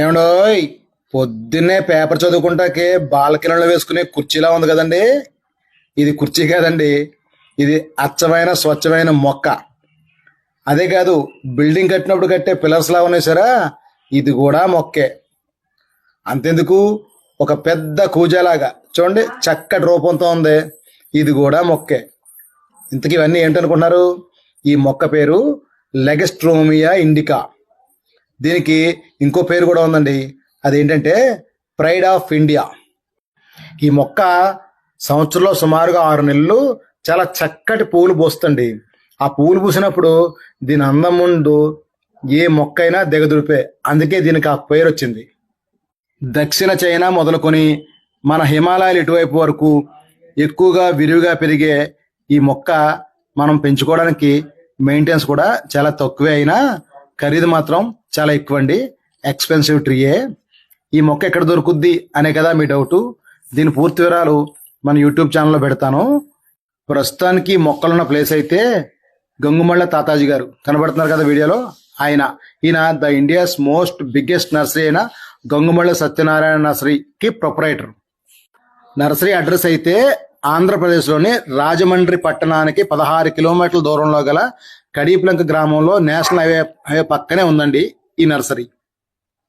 ఏమండోయ్ పొద్దున్నే పేపర్ చదువుకుంటాకే బాలకిరణలో వేసుకునే కుర్చీలా ఉంది కదండి. ఇది కుర్చీ కాదండి. ఇది అచ్చమైన స్వచ్ఛమైన మొక్క. అదే కాదు బిల్డింగ్ కట్టినప్పుడు కట్టే పిల్లర్స్లా ఉన్నాయి సరా. ఇది కూడా మొక్కే. అంతెందుకు? ఒక పెద్ద కూజలాగా. చూడండి చక్కటి రూపంతో ఉంది. ఇది కూడా మొక్కే. ఇంతకీ ఇవన్నీ ఏంటనుకున్నారు ఈ మొక్క పేరు లెగస్ట్రోమియా ఇండికా. దీనికి ఇంకో పేరు కూడా ఉందండి. అదేంటంటే ప్రైడ్ ఆఫ్ ఇండియా. ఈ మొక్క సంవత్సరంలో సుమారుగా ఆరు నెలలు చాలా చక్కటి పూలు పూస్తుంది ఆ పూలు పూసినప్పుడు దీని అందం ముందు ఏ మొక్కైనా దిగదుడిపే అందుకే దీనికి ఆ పేరు వచ్చింది. దక్షిణ చైనా మొదలుకొని మన హిమాలయాలు ఇటువైపు వరకు ఎక్కువగా విరివిగా పెరిగే ఈ మొక్క మనం పెంచుకోవడానికి మెయింటెనెన్స్ కూడా చాలా తక్కువే అయినా ఖరీదు మాత్రం చాలా ఎక్కువ అండి ఎక్స్పెన్సివ్ ట్రీయే ఈ మొక్క ఎక్కడ దొరుకుద్ది అనే కదా మీ డౌట్ దీని పూర్తి వివరాలు మన యూట్యూబ్ ఛానల్లో పెడతాను. ప్రస్తుతానికి మొక్కలున్న ప్లేస్ అయితే గంగుమళ్ళ తాతాజీ గారు. కనబడుతున్నారు కదా వీడియోలో? ఆయన. ఈయన the India's most biggest nursery అయిన గంగుమళ్ళ సత్యనారాయణ నర్సరీకి ప్రొపరైటర్ నర్సరీ అడ్రస్ అయితే ఆంధ్రప్రదేశ్లోని రాజమండ్రి పట్టణానికి పదహారు కిలోమీటర్ల దూరంలో గల కడీప్లంక గ్రామంలో నేషనల్ హైవే హైవే పక్కనే ఉందండి ఈ నర్సరీ.